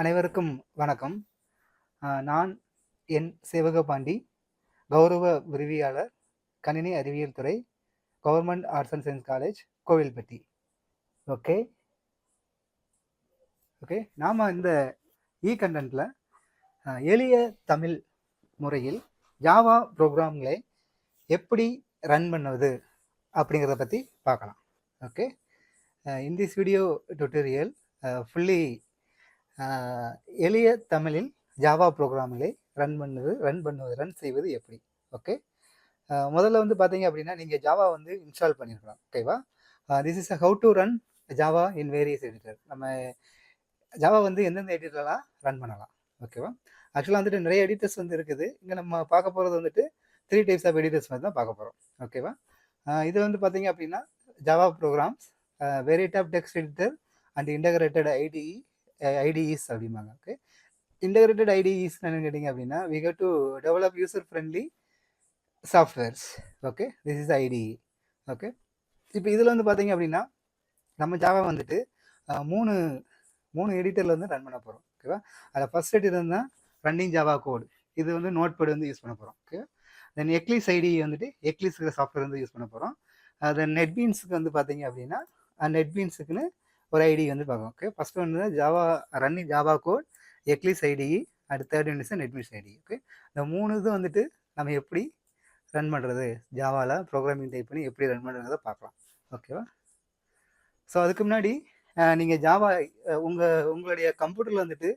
அனைவருக்கும் வணக்கம். நான் என் சேவகபாண்டி கௌரவ விரிவியாளர் கணினி அறிவியல் துறை government arts and science college Kovilpatti. Okay. Okay நாம் இந்த இ கண்டென்ட்டில் எளிய தமிழ் முறையில் ஜாவா ப்ரோக்ராம்களை எப்படி ரன் பண்ணுவது அப்படிங்கிறத பற்றி பார்க்கலாம். Okay. In this video tutorial fully எளிய தமிழில் ஜாவா ப்ரோக்ராம்களை ரன் பண்ணுது ரன் பண்ணுவது ரன் செய்வது எப்படி? ஓகே முதல்ல வந்து பார்த்தீங்க அப்படின்னா நீங்கள் ஜாவா வந்து இன்ஸ்டால் பண்ணியிருக்கலாம் ஓகேவா this is how to run Java in various editor நம்ம ஜாவா வந்து எந்தெந்த எடிட்டர்லாம் ரன் பண்ணலாம். ஓகேவா ஆக்சுவலாக வந்துட்டு நிறைய எடிட்டர்ஸ் வந்து இருக்குது. இங்கே நம்ம பார்க்க போகிறது வந்துட்டு த்ரீ டைப்ஸ் ஆஃப் எடிட்டர்ஸ் மாதிரி தான் பார்க்க போகிறோம் ஓகேவா இது வந்து பார்த்தீங்க அப்படின்னா Java programs variety of text editor and integrated IDE IDEs அப்படிம்பாங்க. ஓகே இன்டகிரேட்டட் ஐடிஇஸ் என்னென்னு கேட்டிங்க அப்படின்னா we have to develop user friendly softwares okay this is IDE okay இப்போ இதில் வந்து பார்த்தீங்க அப்படின்னா நம்ம ஜாவா வந்துட்டு மூணு மூணு எடிட்டரில் வந்து ரன் பண்ண போகிறோம் ஓகேவா அதில் ஃபஸ்ட் எடிட்டர் தான் ரன்னிங் ஜாவா கோடு இது வந்து நோட் பேட் வந்து யூஸ் பண்ண போகிறோம் ஓகே தென் எக்லிஸ் ஐடி வந்துட்டு எக்லிஸ்ங்கிற சாஃப்ட்வேர் வந்து யூஸ் பண்ண போகிறோம் தென் நெட்பீன்ஸுக்கு வந்து பார்த்தீங்க அப்படின்னா நெட்பீன்ஸுக்குன்னு ஒரு ஐடி வந்து பார்க்கலாம். ஓகே ஃபஸ்ட் வந்து Java running Java code Eclipse IDE அடுத்த third one is NetBeans IDE okay இந்த மூணு இது வந்துட்டு நம்ம எப்படி ரன் பண்ணுறது ஜாவாவில் ப்ரோக்ராமிங் டைப் பண்ணி எப்படி ரன் பண்ணுறதை பார்க்கலாம். ஓகேவா ஸோ அதுக்கு முன்னாடி நீங்கள் ஜாவா உங்கள் உங்களுடைய கம்ப்யூட்டரில் வந்துட்டு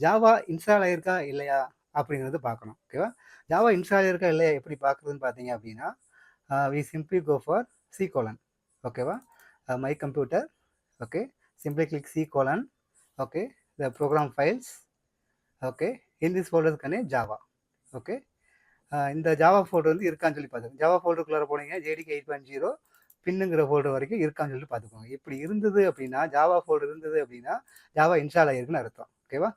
ஜாவா இன்ஸ்டால் ஆகிருக்கா இல்லையா அப்படிங்கிறது பார்க்கணும். ஓகேவா ஜாவா இன்ஸ்டால் இருக்கா இல்லையா? எப்படி பார்க்குறதுன்னு பார்த்தீங்க அப்படின்னா we simply go for C colon ஓகேவா my computer okay simply click C colon okay the program files okay in this folder கனே ஜாவா ஓகே இந்த ஜாவா ஃபோல்டர் வந்து இருக்கான்னு சொல்லி பார்த்துக்கோங்க. ஜாவா ஃபோல்டருக்குள்ளே போனீங்க ஜேடிக்கு எயிட் பாயிண்ட் ஜீரோ பின்னுங்கிற ஃபோல்டர் வரைக்கும் இருக்கான்னு சொல்லி பார்த்துக்கோங்க. இப்படி இருந்தது அப்படின்னா ஜாவா ஃபோல்டர் இருந்தது அப்படின்னா ஜாவா இன்ஸ்டால் ஆகிருக்குன்னு அர்த்தம் ஓகேவா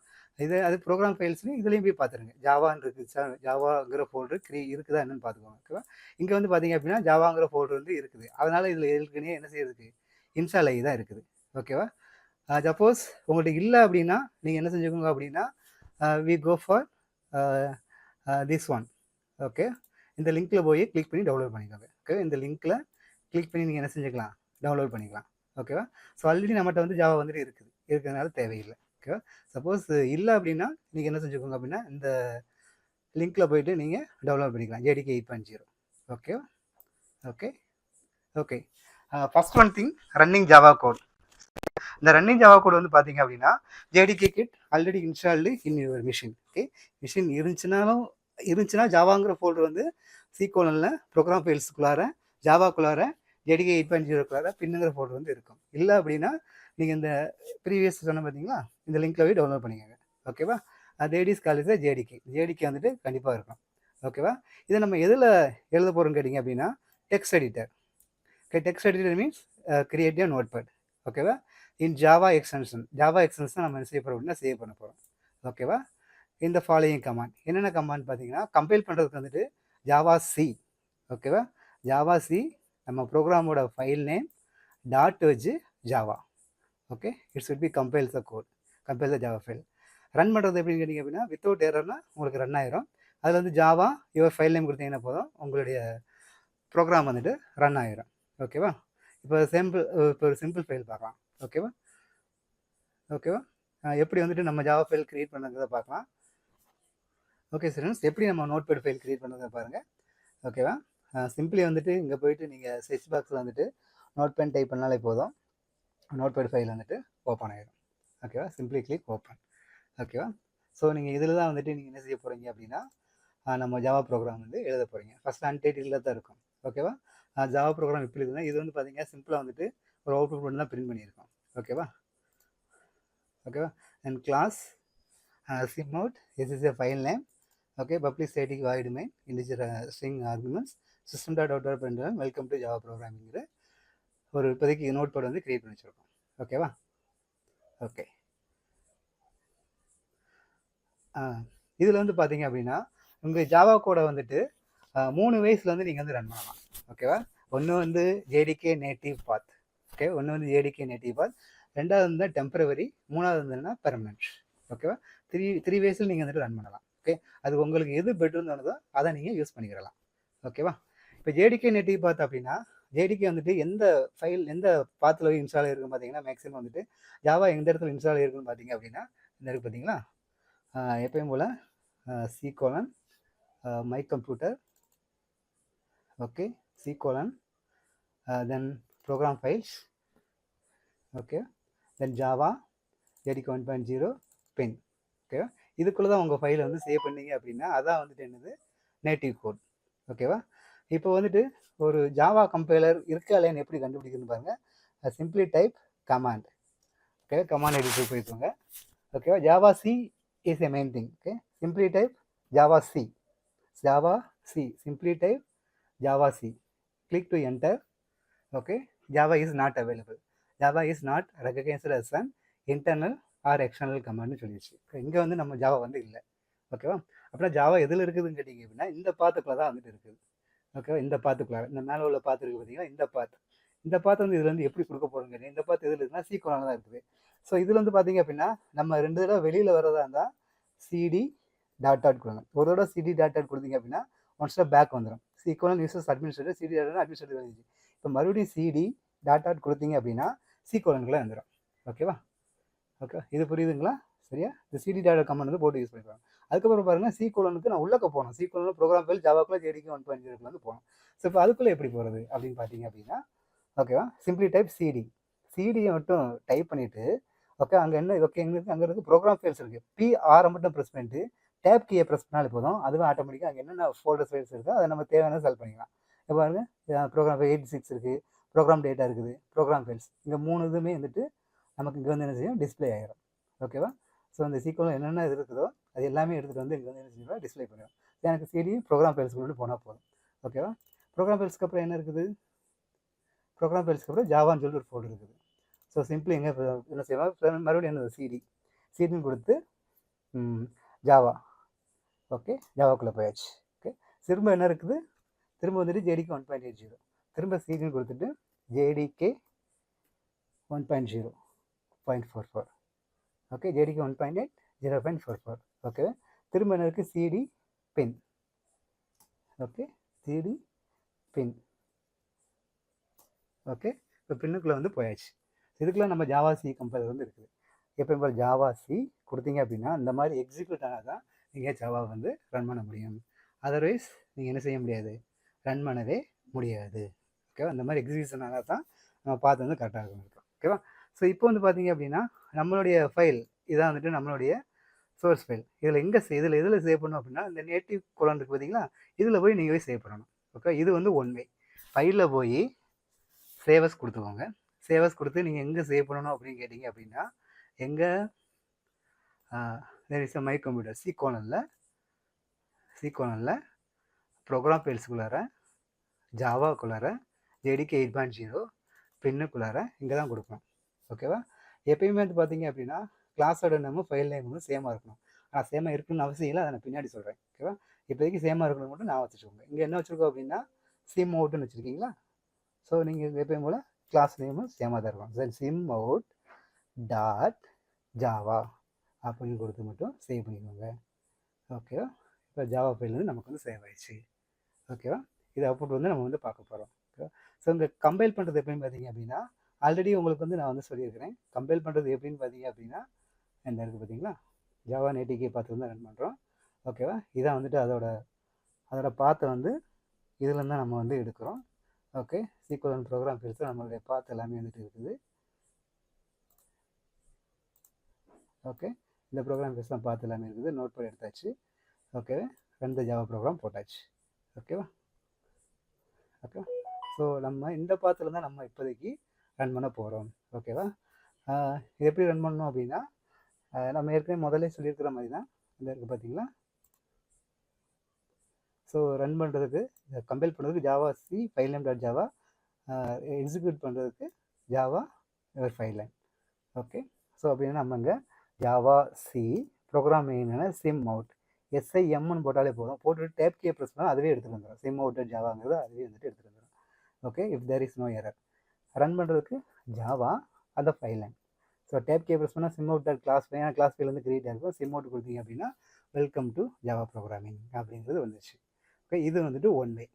இது அது ப்ரோக்ராம் ஃபைல்ஸ்லையும் இதுலேயும் போய் பார்த்துருங்க. ஜாவான்னு இருக்குது ஜாவாங்கிற ஃபோல்டர் க்ரீ இருக்குதா என்னன்னு பார்த்துக்கோங்க ஓகேவா இங்கே வந்து பார்த்தீங்க அப்படின்னா ஜாவாங்கிற ஃபோல்டர் வந்து இருக்குது. அதனால் இதில் ஏற்கனவே என்ன செய்யறதுக்கு இன்ஸ்டால் ஆகி தான் இருக்குது. ஓகேவா சப்போஸ் uh, உங்கள்கிட்ட இல்லை அப்படின்னா நீங்கள் என்ன செஞ்சுக்கோங்க அப்படின்னா we go for this one okay இந்த லிங்க்கில் போய் கிளிக் பண்ணி டவுன்லோட் பண்ணிக்கோங்க. ஓகே இந்த லிங்க்கில் கிளிக் பண்ணி நீங்கள் என்ன செஞ்சுக்கலாம்? டவுன்லோட் பண்ணிக்கலாம். ஓகேவா ஸோ ஆல்ரெடி நம்மகிட்ட வந்து ஜாவா வந்துட்டு இருக்குது. இருக்கிறதுனால தேவையில்லை. ஓகேவா சப்போஸ் இல்லை அப்படின்னா நீங்கள் என்ன செஞ்சுக்கோங்க அப்படின்னா இந்த லிங்க்கில் போயிட்டு நீங்கள் டவுன்லோட் பண்ணிக்கலாம். ஜேடிகே எயிட் பாயிண்ட் ஜீரோ ஓகேவா okay okay first one thing running Java code இந்த ரன்னிங் ஜாவா கோட் வந்து பார்த்தீங்க அப்படின்னா JDK kit already installed in your machine okay machine இருந்துச்சுனாலும் இருந்துச்சுன்னா ஜாவாங்கிற ஃபோல்டர் வந்து சீக்கோலனில் ப்ரோக்ராம் ஃபைல்ஸுக்குள்ளார ஜாவாக்குள்ளார ஜெடிகே எயிட் பாயிண்ட் ஜீரோக்குள்ளார பின்னுங்கிற ஃபோல்டர் வந்து இருக்கும். இல்லை அப்படின்னா நீங்கள் இந்த ப்ரீவியஸ் சொன்ன பார்த்தீங்களா இந்த லிங்க்கில் போய் டவுன்லோட் பண்ணிக்கோங்க. ஓகேவா லேடிஸ் காலேஜில் ஜேடிகே ஜேடிகே வந்துட்டு கண்டிப்பாக இருக்கும். ஓகேவா இதை நம்ம எதில் எழுத போகிறோம்னு கேட்டிங்க அப்படின்னா text editor okay text editor means creative notepad ஓகேவா? In Java extension Java extension நம்ம என்ன செய்ய போகிறோம் அப்படின்னா சேவ் பண்ண போகிறோம் ஓகேவா? இந்த ஃபாலோயிங் கமாண்ட் என்னென்ன கமாண்ட் பார்த்தீங்கன்னா கம்பைல் பண்ணுறதுக்கு வந்துட்டு ஜாவா சி ஓகேவா? ஜாவா சி நம்ம ப்ரோக்ராமோட ஃபைல் நேம் டாட் வச்சு Java okay? It's with be compile the code compile the Java file run பண்ணுறது எப்படின்னு கேட்டிங்க அப்படின்னா வித்தவுட் ஏரர்னா உங்களுக்கு ரன் ஆயிரும். அதில் வந்து ஜாவா யுவர் ஃபைல் நேம் கொடுத்தீங்கன்னா போதும். உங்களுடைய ப்ரோக்ராம் வந்துட்டு ரன் ஆயிரும். ஓகேவா? இப்போ சிம்பிள் இப்போ ஒரு சிம்பிள் ஃபைல் பார்க்கலாம். ஓகேவா ஓகேவா எப்படி வந்துட்டு நம்ம ஜாவா ஃபைல் க்ரியேட் பண்ணுறதை பார்க்கலாம். ஓகே ஸ்டூடெண்ட்ஸ் எப்படி நம்ம நோட் பேட் ஃபைல் க்ரியேட் பண்ணுறதை பாருங்கள் ஓகேவா சிம்பிளி வந்துட்டு இங்கே போயிட்டு நீங்கள் சர்ச் பாக்ஸில் வந்துட்டு நோட் பேன் டைப் பண்ணாலே போதும். நோட் பேட் ஃபைல் வந்துட்டு ஓப்பன் ஆகிடும் ஓகேவா சிம்பிளி கிளிக் ஓப்பன் ஓகேவா ஸோ நீங்கள் இதில் தான் வந்துட்டு நீங்கள் என்ன செய்ய போகிறீங்க அப்படின்னா நம்ம ஜாவா ப்ரோக்ராம் வந்து எழுத போகிறீங்க ஃபஸ்ட் அன்டைட்டில் தான் இருக்கும். ஓகேவா ஜாவா ப்ரோக்ராம் எப்படி இருக்குன்னா இது வந்து பார்த்தீங்கன்னா சிம்பிளாக வந்துட்டு ஒரு அவுட்புட் மட்டும் தான் பிரிண்ட் பண்ணியிருக்கோம். ஓகேவா ஓகேவா and class sim out is is a file name okay public static void main integer string arguments system dot out பண்ணுற வெல்கம் டு ஜாவா ப்ரோக்ராமிங்கிற ஒரு இப்போதைக்கு நோட் பேட் வந்து க்ரியேட் பண்ணி வச்சுருக்கோம். ஓகேவா ஓகே இதில் வந்து பார்த்தீங்க அப்படின்னா உங்கள் ஜாவா கோடை வந்துட்டு மூணு வயசில் வந்து நீங்கள் வந்து ரன் பண்ணலாம். ஓகேவா ஒன்று வந்து ஜேடிகே நேட்டிவ் பாத் ஓகே ஒன்று வந்து ஜேடிகே நேட்டிவ் பாத் ரெண்டாவது வந்து டெம்பரவரி மூணாவது வந்து பெர்மனன்ட் ஓகேவா த்ரீ த்ரீ வேஸில் நீங்கள் வந்துட்டு ரன் பண்ணலாம். ஓகே அது உங்களுக்கு எது பெட்டர்னு தோணுதோ அதை நீங்கள் யூஸ் பண்ணிக்கிறலாம் ஓகேவா இப்போ ஜேடிகே நேட்டிவ் பாத் அப்படின்னா ஜேடிகே வந்துட்டு எந்த ஃபைல் எந்த பாத்தில் போய் இன்ஸ்டால் இருக்கும் பார்த்தீங்கன்னா மேக்ஸிமம் வந்துட்டு ஜாவா எந்த இடத்துல இன்ஸ்டால் இருக்குன்னு பார்த்தீங்க அப்படின்னா இந்த இருக்குது பார்த்தீங்களா எப்பயும் போல் C colon my computer okay C colon then program files files, then Java Java, one point zero bin ஓகேவா இதுக்குள்ளே தான் உங்கள் ஃபைலை வந்து சேவ் பண்ணீங்க அப்படின்னா அதான் வந்துட்டு என்னது? நேட்டிவ் கோட் ஓகேவா இப்போ வந்துட்டு ஒரு ஜாவா கம்பைலர் இருக்கா இல்லையான்னு எப்படி கண்டுபிடிக்கணும்னு பாருங்கள் simply type command okay command editor போய்க்கோங்க ஓகேவா Java C is a main thing okay simply type Java C Java C simply type Java C click to enter okay Java is not available Java is not recognised as an internal or external கமாண்ட்னு சொல்லிடுச்சு இங்கே வந்து நம்ம Java வந்து இல்லை. ஓகேவா அப்படின்னா Java எதில் இருக்குதுன்னு கேட்டிங்க அப்படின்னா இந்த பாத்துக்குள்ள தான் வந்துட்டு இருக்குது. ஓகேவா இந்த பாத்துக்குள்ள. இந்த மேலே உள்ள பாத்து இருக்குது பார்த்தீங்கன்னா இந்த பாத்து இந்த பாத்து வந்து இதில் வந்து எப்படி கொடுக்க போகிறோம்னு கேட்டீங்க? இந்த பாத்து எதில் இருக்குன்னா சீக்கிரம் தான் இருக்குது. ஸோ இதில் வந்து பார்த்தீங்க அப்படின்னா நம்ம ரெண்டு தடவை வெளியில் வரதா இருந்தால் சிடி டாட் டாட் கொடுங்க. ஒரு தடவை சிடி டாட் டாட் கொடுத்தீங்க அப்படின்னா ஒன் ஸ்டெப் பேக் வந்துடும் சீக்கிரம் யூசஸ் அட்மினிஸ்ட்ரேட்டர் சிடி டாட் அட்மினிஸ்ட்ரேட்டர் வந்துச்சு. இப்போ மறுபடியும் சிடி டாட் டாட் கொடுத்தீங்க அப்படின்னா சீக்கோலனுக்குள்ளே வந்துடும் ஓகேவா ஓகே இது புரியுதுங்களா? சரியா? இந்த சிடி டாட் கமெண்ட் வந்து போட்டு யூஸ் பண்ணிக்கலாம் அதுக்கப்புறம் பாருங்கன்னா சீக்வலனுக்கு கோலனுக்கு நான் உள்ளக்க போகணும். சி ப்ரோக்ராம் ஃபைல் ஜாவாக்குள்ள ஜேடிக்கு ஒன் பாயிண்ட் ஜீரோக்கு வந்து போகணும். ஸோ இப்போ அதுக்குள்ளே எப்படி போகிறது அப்படின்னு பார்த்தீங்க அப்படின்னா ஓகேவா சிம்பிளி டைப் சிடி சிடியை மட்டும் டைப் பண்ணிவிட்டு ஓகே அங்கே என்ன ஓகே எங்களுக்கு அங்கே இருக்குது ப்ரோக்ராம் ஃபைல்ஸ் இருக்குது பிஆரை மட்டும் ப்ரெஸ் பண்ணிட்டு டேப் கீயை ப்ரெஸ் பண்ணாலே போதும். அதுவே ஆட்டோமேட்டிக்காக அங்கே என்னென்ன ஃபோல்டர்ஸ் ஃபைல்ஸ் இருக்கோ அதை நம்ம தேவையான செல் பண்ணிக்கலாம். இப்போ பாருங்க ப்ரோக்ராம் எயிட் சிக்ஸ் இருக்குது ப்ரோக்ராம் டேட்டா இருக்குது ப்ரோக்ராம் ஃபைல்ஸ் இங்கே மூணு இதுவுமே வந்துட்டு நமக்கு இங்கே வந்து என்ன செய்யும்? டிஸ்ப்ளே ஆகிரும் ஓகேவா ஸோ அந்த சீக்கிரம் என்னென்ன இது இருக்குதோ அது எல்லாமே எடுத்துகிட்டு வந்து இங்கே வந்து என்ன செய்யும்? டிஸ்ப்ளே பண்ணிடும் எனக்கு சிடி ப்ரோக்ராம் ஃபைல்ஸ்க்கு போனால் போதும். ஓகேவா ப்ரோக்ராம் ஃபைல்ஸ்க்கு அப்புறம் என்ன இருக்குது? ப்ரோக்ராம் ஃபைல்ஸ்க்கு அப்புறம் ஜாவான்னு சொல்லிட்டு ஒரு ஃபோல்டர் இருக்குது. ஸோ சிம்பிளி எங்கே என்ன செய்வாங்க மறுபடியும் என்னது? சிடி சிடின்னு கொடுத்து ஜாவா ஓகே ஜாவாக்குள்ளே போயாச்சு. ஓகே திரும்ப என்ன இருக்குது? திரும்ப வந்துட்டு JDK one point eight zero திரும்ப சீரியல் கொடுத்துட்டு JDK one point zero point four four okay JDK one point eight zero point four four okay திரும்ப என்ன இருக்குது CD bin okay CD bin okay இப்போ பின்னுக்குள்ளே வந்து போயாச்சு. இதுக்குள்ளே நம்ம ஜாவா சி கம்பைலர் வந்து இருக்குது. எப்போ போல் ஜாவா சி கொடுத்தீங்க அப்படின்னா இந்த மாதிரி எக்ஸிக்யூட் ஆனால் தான் நீங்கள் ஜாவாவை வந்து ரன் பண்ண முடியும். அதர்வைஸ் நீங்கள் என்ன செய்ய முடியாது? ரன் பண்ணவே முடியாது. ஓகேவா இந்த மாதிரி எக்ஸிபிஷனால தான் நம்ம பார்த்து வந்து கரெக்டாக இருக்கும். ஓகேவா ஸோ இப்போ வந்து பார்த்தீங்க அப்படின்னா நம்மளுடைய ஃபைல் இதான் வந்துட்டு நம்மளுடைய சோர்ஸ் ஃபைல் இதில் எங்கே இதில் எதில் சேவ் பண்ணணும் அப்படின்னா இந்த நேட்டிவ் குளம் இருக்குது பார்த்தீங்களா இதில் போய் நீங்கள் போய் சேவ் பண்ணணும். ஓகே இது வந்து ஒன் வே ஃபைலில் போய் சேவஸ் கொடுத்துக்கோங்க. சேவஸ் கொடுத்து நீங்கள் எங்கே சேவ் பண்ணணும் அப்படின்னு கேட்டிங்க அப்படின்னா எங்கே there is uh my computer C கோனலில் C கோனலில் ப்ரோக்ராம் ஃபைல்ஸுக்குள்ளார ஜாவாக்குள்ளார ஜேடிகே எயிட் பாயிண்ட் ஜீரோ பின்னுக்குள்ளார இங்கே தான் கொடுப்போம் ஓகேவா எப்பயுமே வந்து பார்த்தீங்க அப்படின்னா கிளாஸோட நேமும் ஃபைல் நேமும் சேமாக இருக்கணும். ஆனால் சேமாக இருக்கணும்னு அவசியம் இல்லை. அதை நான் பின்னாடி சொல்கிறேன் ஓகேவா இப்போதைக்கு சேமாக இருக்கணும் மட்டும் நான் வச்சுக்கோங்க. இங்கே என்ன வச்சுருக்கோம் அப்படின்னா சிம் அவுட்னு வச்சுருக்கீங்களா? ஸோ நீங்கள் எப்பயும் போல் கிளாஸ் நேமும் சேமாக தான் இருக்கும். Then sim out dot Java அப்படின்னு கொடுத்து மட்டும் சேவ் பண்ணிக்கோங்க. ஓகேவா இப்போ ஜாவா ஃபைல் வந்து நமக்கு வந்து சேவ் ஆயிடுச்சு. ஓகேவா இது அவுட்புட் வந்து நம்ம வந்து பார்க்க போகிறோம் ஓகேவா ஸோ இந்த கம்பைல் பண்ணுறது எப்படின்னு பார்த்தீங்க அப்படின்னா ஆல்ரெடி உங்களுக்கு வந்து நான் வந்து சொல்லியிருக்கிறேன். கம்பைல் பண்ணுறது எப்படின்னு பார்த்தீங்க அப்படின்னா இந்த இருக்குது பார்த்தீங்களா? ஜாவா நேட்டிக்கே பார்த்து வந்து ரன் பண்ணுறோம் ஓகேவா இதான் வந்துட்டு அதோட அதோட பாத்தை வந்து இதில் தான் நம்ம வந்து எடுக்கிறோம். ஓகே சீக்குவல் ப்ரோக்ராம் ஃபீல்ஸில் நம்மளுடைய பாத் எல்லாமே வந்துட்டு இருக்குது. ஓகே இந்த ப்ரோக்ராம் பேசலாம் பார்த்து எல்லாமே இருக்குது. நோட் பண்ணி எடுத்தாச்சு. ஓகே ரெண்டு ஜாவா ப்ரோக்ராம் போட்டாச்சு. ஓகேவா ஓகே ஸோ நம்ம இந்த பாத்தில் தான் நம்ம இப்போதைக்கு ரன் பண்ண போகிறோம் ஓகேவா இது எப்படி ரன் பண்ணணும் அப்படின்னா நம்ம ஏற்கனவே முதல்ல சொல்லியிருக்கிற மாதிரி தான். இந்த இருக்குது பார்த்தீங்களா? ஸோ ரன் பண்ணுறதுக்கு கம்பைல் பண்ணுறதுக்கு Java C file name dot Java execute பண்ணுறதுக்கு Java file line okay so அப்படின்னா நம்ம இங்கே ஜாவா சி ப்ரோக்ராம் என்னென்னா சிம் அவுட் எஸ்ஐஎம்னு போட்டாலே போதும். போட்டுட்டு டேப் கே ப்ரெஸ் பண்ணால் அதுவே எடுத்துகிட்டு வந்துடும் சிம் அவுட் ஜாவாங்கிறது அதுவே வந்துட்டு எடுத்துகிட்டு வந்துடும் okay if there is no error run பண்ணுறதுக்கு ஜாவா அந்த file line so tab K press பண்ணால் சிம் அவுட் கிளாஸ் ஏன்னா கிளாஸ் ஃபைலேருந்து கிரியேட் ஆகிருக்கும் சிம் அவுட் கொடுத்தீங்க அப்படின்னா வெல்கம் டு ஜாவா ப்ரோக்ராமிங் அப்படிங்கிறது வந்துச்சு ஓகே இது வந்துட்டு ஒன் வே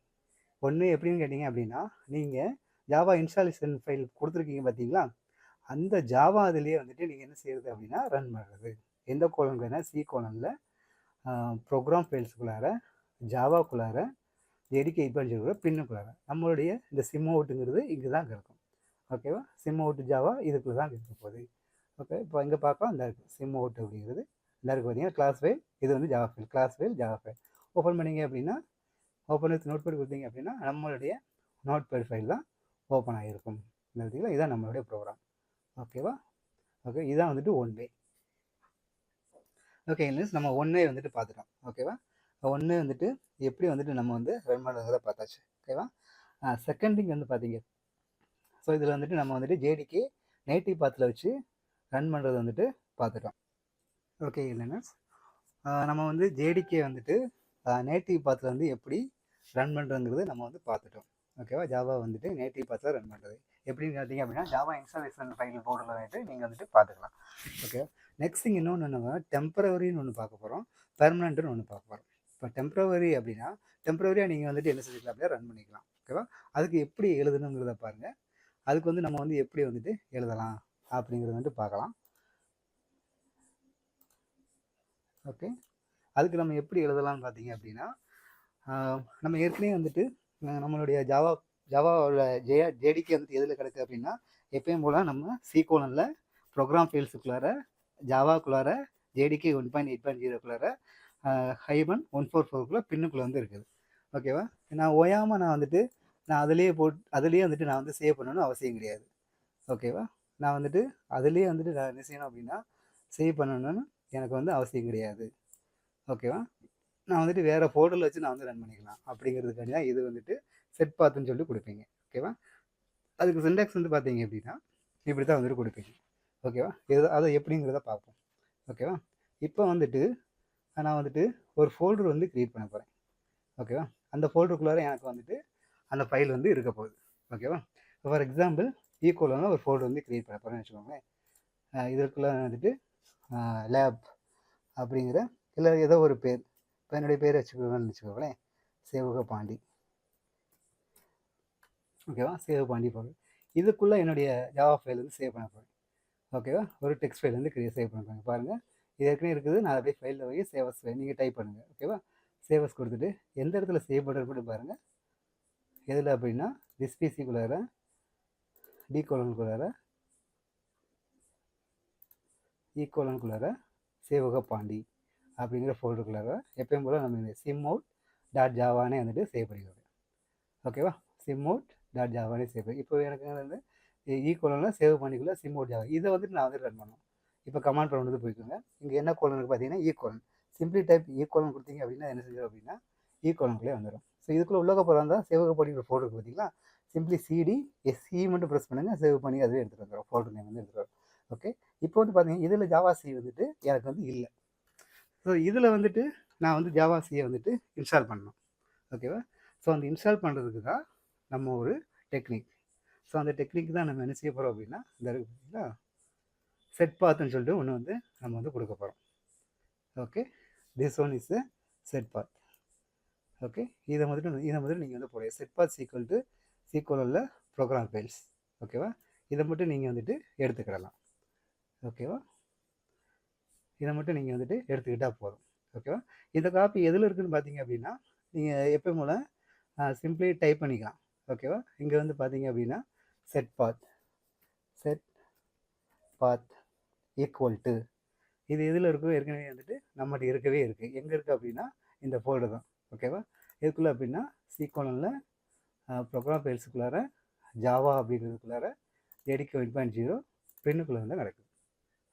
ஒன் வே எப்படின்னு கேட்டிங்க அப்படின்னா நீங்கள் ஜாவா இன்ஸ்டாலேஷன் ஃபைல் கொடுத்துருக்கீங்க பார்த்தீங்களா? அந்த ஜாவா அதுலேயே வந்துட்டு நீங்கள் என்ன செய்யறது அப்படின்னா ரன் பண்ணுறது எந்த கோலம்னா சி கோலனில் ப்ரோக்ராம் ஃபைல்ஸுக்குள்ளார ஜாவாக்குள்ளார எடிக்கை இப்போ பின்னுக்குள்ளார நம்மளுடைய இந்த சிம் அவுட்டுங்கிறது இங்கே தான் இருக்கும் ஓகேவா சிம் அவுட் ஜாவா இதுக்குள்ள தான் இருக்க போகுது. ஓகே இப்போ இங்கே பார்க்கலாம் இந்த இருக்குது சிம் அவுட் அப்படிங்கிறது. இந்த இருக்குது பார்த்தீங்கன்னா கிளாஸ் ஃபைல் இது வந்து Java file class file Java file open பண்ணீங்க அப்படின்னா ஓப்பன் வித் நோட் பேட் கொடுத்தீங்க அப்படின்னா நம்மளுடைய நோட் பேட் ஃபைல் தான் ஓப்பன் ஆகிருக்கும் இந்த பார்த்தீங்களா இதுதான் நம்மளுடைய ப்ரோக்ராம் ஓகேவா ஓகே இதுதான் வந்துட்டு ஒன் வே ஓகே இல்லைஸ் நம்ம ஒன்னே வந்துட்டு பார்த்துட்டோம். ஓகேவா ஒன்று வந்துட்டு எப்படி வந்துட்டு நம்ம வந்து ரன் பண்ணுறத பார்த்தாச்சு. ஓகேவா செகண்ட் திங் வந்து பார்த்தீங்க. ஸோ இதில் வந்துட்டு நம்ம வந்துட்டு ஜேடிக்கு நேட்டிவ் பாத்தில் வச்சு ரன் பண்ணுறது வந்துட்டு பார்த்துட்டோம். ஓகே இல்லைன்னா நம்ம வந்து ஜேடிக்கே வந்துட்டு நேட்டிவ் பாத்தில் வந்து எப்படி ரன் பண்ணுறதுங்கிறது நம்ம வந்து பார்த்துட்டோம். ஓகேவா ஜாவா வந்துட்டு நேட்டிவ் பாத்தில் ரன் பண்ணுறது எப்படின்னு பார்த்தீங்க அப்படின்னா ஜாவா இன்ஸ்டாலேஷன் ஃபைல் போர்டில் வந்துட்டு நீங்கள் வந்துட்டு பார்த்துக்கலாம். ஓகே நெக்ஸ்ட் திங் இன்னொன்று நம்ம டெம்பரவரின்னு ஒன்று பார்க்க போகிறோம் பெர்மனண்ட்டுன்னு ஒன்று பார்க்க போகிறோம் இப்போ டெம்பரவரி அப்படின்னா டெம்பரவரியாக நீங்கள் வந்துட்டு என்ன செஞ்சுக்கலாம் அப்படின்னா ரன் பண்ணிக்கலாம். ஓகேவா அதுக்கு எப்படி எழுதணுங்கிறத பாருங்கள் அதுக்கு வந்து நம்ம வந்து எப்படி வந்துட்டு எழுதலாம் அப்படிங்கிறத வந்துட்டு பார்க்கலாம். ஓகே அதுக்கு நம்ம எப்படி எழுதலாம்னு பார்த்தீங்க அப்படின்னா நம்ம ஏற்கனவே வந்துட்டு நம்மளுடைய ஜாவா ஜாவாவோட ஜே ஜேடிக்கு வந்துட்டு எதில் கிடக்கு அப்படின்னா எப்பயும் போல் நம்ம சீகோலனில் ப்ரோக்ராம் ஃபீல்ஸுக்குள்ளார ஜாவாக்குள்ளார JDK one point eight point ஜீரோக்குள்ளார hyphen one four ஃபோருக்குள்ளே பின்னுக்குள்ளே வந்து இருக்குது. ஓகேவா நான் ஓயாமல் நான் வந்துட்டு நான் அதுலேயே போட் அதுலேயே வந்துட்டு நான் வந்து சேவ் பண்ணணும்னு அவசியம் கிடையாது. ஓகேவா நான் வந்துட்டு அதுலேயே வந்துட்டு நான் என்ன செய்யணும் அப்படின்னா சேவ் பண்ணணும்னு எனக்கு வந்து அவசியம் கிடையாது. ஓகேவா நான் வந்துட்டு வேறு ஃபோட்டோவில் வச்சு நான் வந்து ரன் பண்ணிக்கலாம். அப்படிங்கிறதுக்காண்டி தான் இது வந்துட்டு செட் பாத்துன்னு சொல்லி கொடுப்பீங்க. ஓகேவா அதுக்கு சின்டாக்ஸ் வந்து பார்த்தீங்க அப்படின்னா இப்படி தான் வந்துட்டு கொடுப்பீங்க. ஓகேவா இது அதை எப்படிங்கிறத பார்ப்போம். ஓகேவா இப்போ வந்துட்டு நான் வந்துட்டு ஒரு ஃபோல்டர் வந்து க்ரியேட் பண்ண போகிறேன் ஓகேவா அந்த ஃபோல்டருக்குள்ளார எனக்கு வந்துட்டு அந்த ஃபைல் வந்து இருக்க போகுது. ஓகேவா ஃபார் எக்ஸாம்பிள் ஈக்குவலான ஒரு ஃபோல்டர் வந்து க்ரியேட் பண்ண போகிறேன்னு வச்சுக்கோங்களேன். இதற்குள்ள வந்துட்டு லேப் அப்படிங்கிற இல்லை ஏதோ ஒரு பேர் இப்போ என்னுடைய பேர் வச்சுக்கோங்கன்னு வச்சுக்கோங்களேன். சேவக பாண்டி. ஓகேவா? சேவ் பண்ணி போகிறேன் இதுக்குள்ளே என்னுடைய ஜாவா ஃபைல் வந்து சேவ் பண்ண போகிறேன் ஓகேவா? ஒரு டெக்ஸ்ட் ஃபைல் வந்து கிரியேட் சேவ் போகிறேன் பாருங்கள் இது ஏற்கனவே இருக்குது. நான் அப்படியே ஃபைலில் போய் சேவஸ் நீங்கள் டைப் பண்ணுங்கள் ஓகேவா? சேவஸ் கொடுத்துட்டு எந்த இடத்துல சேவ் பண்ணுறது பாருங்கள் எதில் அப்படின்னா டிஸ்பிசிக்குள்ளார டிகோலனுக்குள்ளார ஈகோலனுக்குள்ளார e சேவக பாண்டி அப்படிங்கிற ஃபோல்டருக்குள்ளார எப்பயும் போல் நம்ம இந்த சிம் அவுட் டாட் ஜாவானே வந்துட்டு சேவ் பண்ணிக்கிறோம் ஓகேவா? சிம் அவுட் டாட் ஜாவானே சேவ் இப்போ எனக்கு வந்து ஈக்குவலாக சேவ் பண்ணிக்கல சிம் ஓட் ஜாவா. இதை வந்துட்டு நான் வந்து ரன் பண்ணணும் இப்போ கமாண்ட் பண்ணது போய்க்கோங்க. இங்கே என்ன கோலனுக்கு பார்த்தீங்கன்னா ஈக்குவலன் சிம்பிளி டைப் ஈக்குவலன் கொடுத்தீங்க அப்படின்னா என்ன செஞ்சோம் அப்படின்னா ஈக்குவலனுக்குள்ளே வந்துடும் ஸோ இதுக்குள்ளே உள்ளக போகிறதா சேவக பண்ணிக்கிற ஃபோட்டோ பார்த்தீங்களா சிம்பிளி சிடி எஸ்சி மட்டும் ப்ரெஸ் பண்ணுங்கள் சேவ் பண்ணி அதுவே எடுத்துகிட்டு வந்துடும் ஃபோட்டோ நேம் வந்து எடுத்துகிட்டு வரும். ஓகே இப்போ வந்து பார்த்தீங்கன்னா இதில் ஜாவா சி வந்துட்டு எனக்கு வந்து இல்லை. ஸோ இதில் வந்துட்டு நான் வந்து ஜாவா சியை வந்துட்டு இன்ஸ்டால் பண்ணணும். ஓகேவா ஸோ அந்த இன்ஸ்டால் பண்ணுறதுக்கு தான் நம்ம ஒரு டெக்னிக் ஸோ அந்த டெக்னிக் தான் நம்ம என்ன செய்ய போகிறோம் அப்படின்னா இந்த இருக்கு பார்த்தீங்களா செட் பாத்துன்னு சொல்லிட்டு ஒன்று வந்து நம்ம வந்து கொடுக்க போகிறோம் okay this one is set path okay இதை வந்துட்டு இதை வந்துட்டு நீங்கள் வந்து போடுங்க. செட் பாத் சீக்வல் டு சீக்வலில் ப்ரோக்ராம் ஃபைல்ஸ் ஓகேவா இதை மட்டும் நீங்கள் வந்துட்டு எடுத்துக்கிடலாம். ஓகேவா இதை மட்டும் நீங்கள் வந்துட்டு எடுத்துக்கிட்டால் போதும். ஓகேவா இந்த காப்பி எதில் இருக்குதுன்னு பார்த்தீங்க அப்படின்னா நீங்கள் எப்போ போல் சிம்பிளி டைப் பண்ணிக்கலாம். ஓகேவா இங்கே வந்து பார்த்தீங்க அப்படின்னா set path set path equal to இது எதில் இருக்கோ ஏற்கனவே வந்துட்டு நம்மகிட்ட இருக்கவே இருக்குது எங்கே இருக்குது அப்படின்னா இந்த ஃபோல்டர் தான். ஓகேவா இதுக்குள்ளே அப்படின்னா சீக்கோலனில் ப்ரோக்ராம் ஃபைல்ஸுக்குள்ளார ஜாவா அப்படிங்கிறதுக்குள்ளார ஜெடிக்கு ஒன் பாயிண்ட் ஜீரோ பின்னுக்குள்ளே வந்து நடக்குது.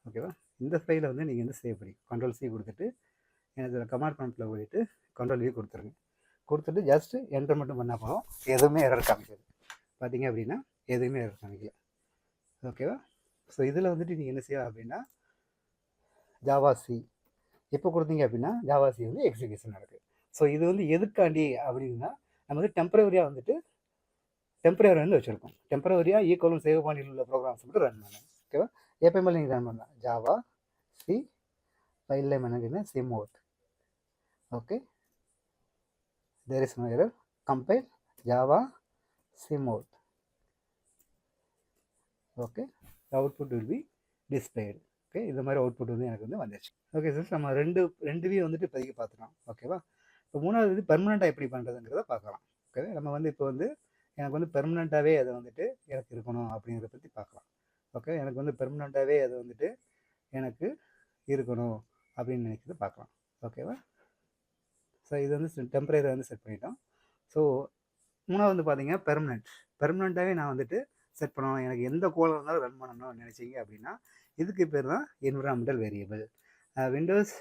ஓகேவா இந்த ஃபைலை வந்து நீங்கள் வந்து சேவ் பண்ணி கண்ட்ரோல் சி கொடுத்துட்டு எனக்கு கமாண்ட் ப்ராம்ப்டில் போயிட்டு கண்ட்ரோல் வி கொடுத்துருங்க. கொடுத்துட்டு ஜஸ்ட்டு என்டர் மட்டும் பண்ணால் போதும். எதுவுமே எரர் காமிக்காது. பார்த்தீங்க அப்படின்னா எதுவுமே எரர் காமிக்கல. ஓகேவா ஸோ இதில் வந்துட்டு நீங்கள் என்ன செய்யலாம் அப்படின்னா ஜாவா சி எப்போ கொடுத்தீங்க அப்படின்னா ஜாவா சி வந்து எக்ஸிக்யூஷன் நடக்குது. ஸோ இது வந்து எதுக்காண்டி அப்படின்னா நம்ம வந்து டெம்பரவரியாக வந்துட்டு டெம்பரவரி வந்து வச்சுருக்கோம். டெம்பரவரியாக ஈக்குவலும் சேவ் பண்ணியில் உள்ள ப்ரோக்ராம்ஸ் மட்டும் ரன் பண்ணேன் ஓகேவா எப்பயுமே நீங்கள் ரன் பண்ணலாம். ஜாவா சி ஃபைல் நேம் எனக்கு C okay there is no error compile Java C mode okay output will be displayed okay இந்த மாதிரி அவுட்புட் வந்து எனக்கு வந்து வந்துச்சு ஓகே சார் நம்ம ரெண்டு ரெண்டுவே வந்துட்டு இப்போதைக்கு பார்த்துக்கலாம். ஓகேவா இப்போ மூணாவது இது பெர்மனெண்ட்டாக எப்படி பண்ணுறதுங்கிறத பார்க்கலாம். ஓகே நம்ம வந்து இப்போ வந்து எனக்கு வந்து பெர்மனெண்ட்டாகவே அதை வந்துட்டு எனக்கு இருக்கணும் அப்படிங்கிறத பற்றி பார்க்கலாம். ஓகே எனக்கு வந்து பெர்மனெண்ட்டாகவே அது வந்துட்டு எனக்கு இருக்கணும் அப்படின்னு நினைக்கிறது பார்க்கலாம். ஓகேவா ஸோ இது வந்து டெம்பரரி வந்து செட் பண்ணிட்டோம். ஸோ மூணாவது வந்து பார்த்தீங்கன்னா பெர்மனெண்ட் பெர்மனெண்ட்டாகவே நான் வந்துட்டு செட் பண்ணணும். எனக்கு எந்த கோலம் இருந்தாலும் ரன் பண்ணணும்னு நினச்சிங்க அப்படின்னா இதுக்கு பேர் தான் என்விரான்மெண்டல் வேரியபிள் விண்டோஸ்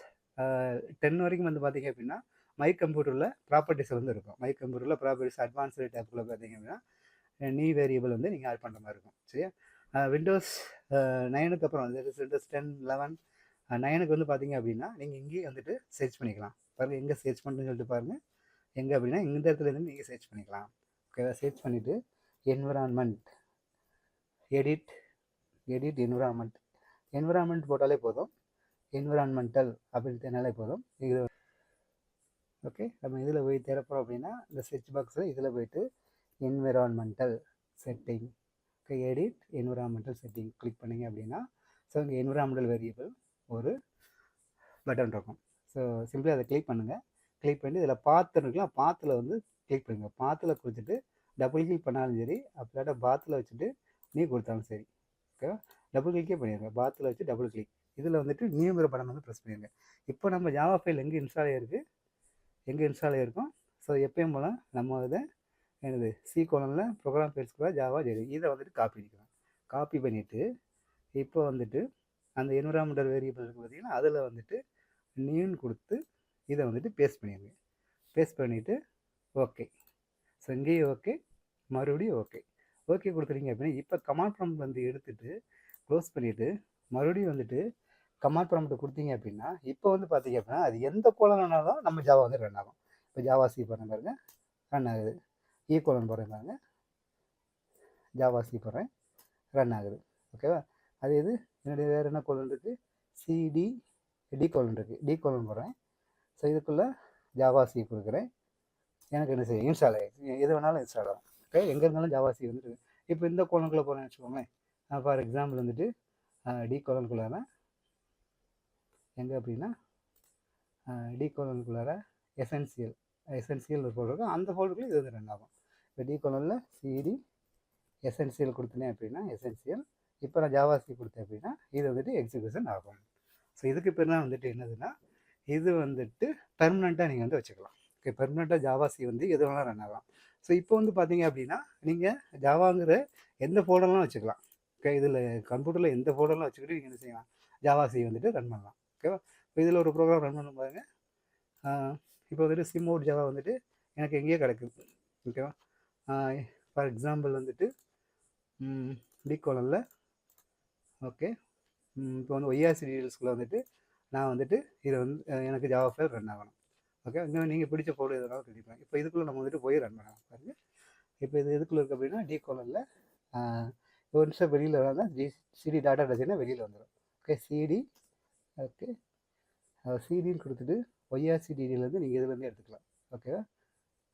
டென் வரைக்கும் வந்து பார்த்தீங்க அப்படின்னா மை கம்ப்யூட்டரில் ப்ராப்பர்ட்டிஸ் வந்து இருக்கும். மை கம்ப்யூட்டரில் ப்ராப்பர்ட்டிஸ் அட்வான்ஸ்டு டேப்பில் பார்த்தீங்க அப்படின்னா நீ வேரியபிள் வந்து நீங்கள் ஆட் பண்ணுற மாதிரி இருக்கும். சரியா? விண்டோஸ் நைனுக்கு அப்புறம் வந்து விண்டோஸ் டென் லெவன் நைனுக்கு வந்து பார்த்தீங்க அப்படின்னா நீங்கள் இங்கேயே வந்துட்டு சர்ச் பண்ணிக்கலாம். பாருங்கள் எங்கே சர்ச் பண்ணுறதுன்னு சொல்லிட்டு பாருங்கள் எங்கே அப்படின்னா இந்த இடத்துல இருந்து நீங்கள் சர்ச் பண்ணிக்கலாம். ஓகேவா சர்ச் பண்ணிவிட்டு environment edit edit environment environment போட்டாலே போதும். என்விரான்மெண்டல் அப்படின்னு தேனாலே போதும். இது ஓகே நம்ம இதில் போய் திறப்போம் அப்படின்னா இந்த சர்ச் பாக்ஸில் இதில் போயிட்டு environmental setting okay edit environmental setting click பண்ணிங்க அப்படின்னா ஸோ இங்கே என்விரான்மெண்டல் வேரியபிள் ஒரு பட்டன் இருக்கும். ஸோ சிம்பிளி அதை கிளிக் பண்ணுங்கள் கிளிக் பண்ணி இதில் பாத்திரம் இருக்கலாம் பாத்தில் வந்து கிளிக் பண்ணுங்கள் பாத்தில் கொடுத்துட்டு டபுள் கிளிக் பண்ணாலும் சரி அப்படியாட்ட பாத்தில் வச்சுட்டு நீ கொடுத்தாலும் சரி. ஓகேவா டபுள் கிளிக்கே பண்ணிடுங்க பாத்தில் வச்சு டபுள் கிளிக் இதில் வந்துட்டு நியூங்கிற படம் வந்து ப்ரெஸ் பண்ணிடுங்க இப்போ நம்ம ஜாவா ஃபைல் எங்கே இன்ஸ்டால் ஆகிருக்கு எங்கே இன்ஸ்டால் ஆகிருக்கும் ஸோ எப்பயும் போல் நம்ம இதை என்னது சி கோலனில் ப்ரோக்ராம் பேர்ஸ்க்குள்ள ஜாவா ஜெரி இதை வந்துட்டு காப்பி அடிக்கலாம். காப்பி பண்ணிவிட்டு இப்போ வந்துட்டு அந்த என்விரான்மெண்டல் வேரியபிள் இருக்குது பார்த்திங்கன்னா அதில் வந்துட்டு நியூன்னு கொடுத்து இதை வந்துட்டு பேஸ்ட் பண்ணிடுங்க. பேஸ்ட் பண்ணிவிட்டு ஓகே ஸோ இங்கேயும் ஓகே மறுபடியும் ஓகே ஓகே கொடுத்துட்டீங்க அப்படின்னா இப்போ கமாண்ட் ப்ராம்ப்ட் வந்து எடுத்துகிட்டு க்ளோஸ் பண்ணிவிட்டு மறுபடியும் வந்துட்டு கமாண்ட் ப்ராம்ப்ட் கொடுத்தீங்க அப்படின்னா இப்போ வந்து பார்த்தீங்க அப்படின்னா அது எந்த கோலனாலும் நம்ம ஜாவா வந்து ரன் ஆகும். இப்போ ஜாவா சி போடுறேன் பாருங்க ரன் ஆகுது. E ஈ கோலன் போடுறேன் பாருங்க ஜாவா சி போடுறேன் ரன் ஆகுது. ஓகேவா அது இது என்னுடைய வேறு என்ன கோலன் இருக்குது சிடி டிகோலன் இருக்குது டி கோலன் போடுறேன். ஸோ இதுக்குள்ளே ஜாவாசி கொடுக்குறேன். எனக்கு என்ன செய்யும் இன்ஸ்டால் ஆகிடுச்சு எது வேணாலும் இன்ஸ்டால் ஆகும். ஓகே எங்கே இருந்தாலும் ஜாவாசி வந்துட்டு இப்போ இந்த கோலனுக்குள்ளே போகிறேன்னு வச்சுக்கோங்களேன். ஃபார் எக்ஸாம்பிள் வந்துட்டு டி கோலனுக்குள்ளார எங்கே அப்படின்னா டி கோலனுக்குள்ளார எசென்சியல் எசென்சியல் ஒரு ஃபோல்டர் இருக்கும். அந்த ஃபோல்டருக்குள்ள இது வந்து ரன் ஆகும். இப்போ டி கோலனில் சிடி எசென்சியல் கொடுத்தனே அப்படின்னா எசென்சியல் இப்போ நான் ஜாவாசி கொடுத்தேன் அப்படின்னா இது வந்துட்டு எக்ஸிபிஷன் ஆகும். ஸோ இதுக்கு பேர் தான் வந்துட்டு என்னதுன்னா இது வந்துட்டு பெர்மனெண்ட்டாக நீங்கள் வந்து வச்சுக்கலாம். ஓகே பெர்மனெண்ட்டாக ஜாவாசி வந்து எது வேணாலும் ரன் ஆகலாம். ஸோ இப்போ வந்து பார்த்தீங்க அப்படின்னா நீங்கள் ஜாவாங்கிற எந்த ஃபோல்டர்லாம் வச்சுக்கலாம். ஓகே இதில் கம்ப்யூட்டரில் எந்த ஃபோல்டர்லாம் வச்சுக்கிட்டு நீங்கள் என்ன செய்யலாம்? ஜாவாசி வந்துட்டு ரன் பண்ணலாம். ஓகேவா இப்போ இதில் ஒரு ப்ரோக்ராம் ரன் பண்ணும் பாருங்க. இப்போ வந்துட்டு சிம்மோட் ஜாவா வந்துட்டு எனக்கு எங்கேயோ கிடைக்குது. ஓகேவா ஃபார் எக்ஸாம்பிள் வந்துட்டு டி கோலனில் ஓகே இப்போ வந்து ஒய்ஆர்சி டீடெயில்ஸ்குள்ளே வந்துட்டு நான் வந்துட்டு இதை வந்து எனக்கு ஜாவா ஃபைல் ரன் ஆகணும். ஓகே இன்னும் நீங்கள் பிடிச்ச ஃபோல்டர் எதுனாலும் கிடைப்பாங்க இப்போ இதுக்குள்ளே நம்ம வந்துட்டு போய் ரன் பண்ணலாம். பாருங்க. இப்போ இது எதுக்குள்ளே இருக்குது அப்படின்னா டி கோலனில் ஒரு நிமிஷம் வெளியில் வந்தால் ஜி சிடி டாட்டா டச்சுன்னா வெளியில் வந்துடும் ஓகே சிடி ஓகே சிடின்னு கொடுத்துட்டு ஒய்ஆர்சி டீடைலேருந்து நீங்கள் இதுலேருந்து எடுத்துக்கலாம். ஓகேவா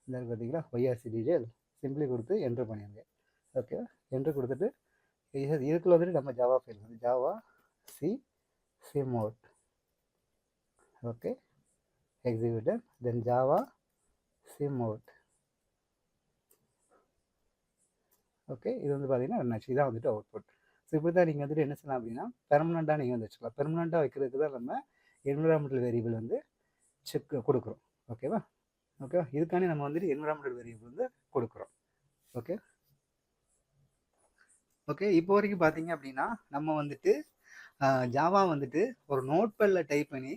இந்த பார்த்தீங்களா ஒய்ஆர்சி டீடைல் சிம்பிளி கொடுத்து என்ட்ரு பண்ணிடுங்க. ஓகேவா என்ட்ரு கொடுத்துட்டு இதுக்குள்ளே வந்துட்டு நம்ம ஜாவா ஃபைல் வந்து ஜாவா சி சிமோட் ஓகே எக்ஸிக்யூட்டட் தென் ஜாவா சிமோட் ஓகே இது வந்து பார்த்தீங்கன்னா ரன் ஆச்சு. இதான் வந்துட்டு அவுட்புட் ஸோ இப்படி தான் நீங்கள் வந்துட்டு என்ன செய்யலாம் அப்படின்னா பெர்மனண்ட்டாக நீங்கள் வந்து வச்சுக்கலாம். பெர்மனண்ட்டாக வைக்கிறதுக்கு தான் நம்ம என்விரான்மெண்டல் வேரியபிள் வந்து செக் கொடுக்குறோம். ஓகேவா ஓகேவா இதுக்காண்டி நம்ம வந்துட்டு என்விரான்மெண்டல் வேரியபிள் வந்து கொடுக்குறோம். ஓகே ஓகே இப்போ வரைக்கும் பார்த்தீங்க அப்படின்னா நம்ம வந்துட்டு ஜாவா வந்துட்டு ஒரு நோட் பேடில் டைப் பண்ணி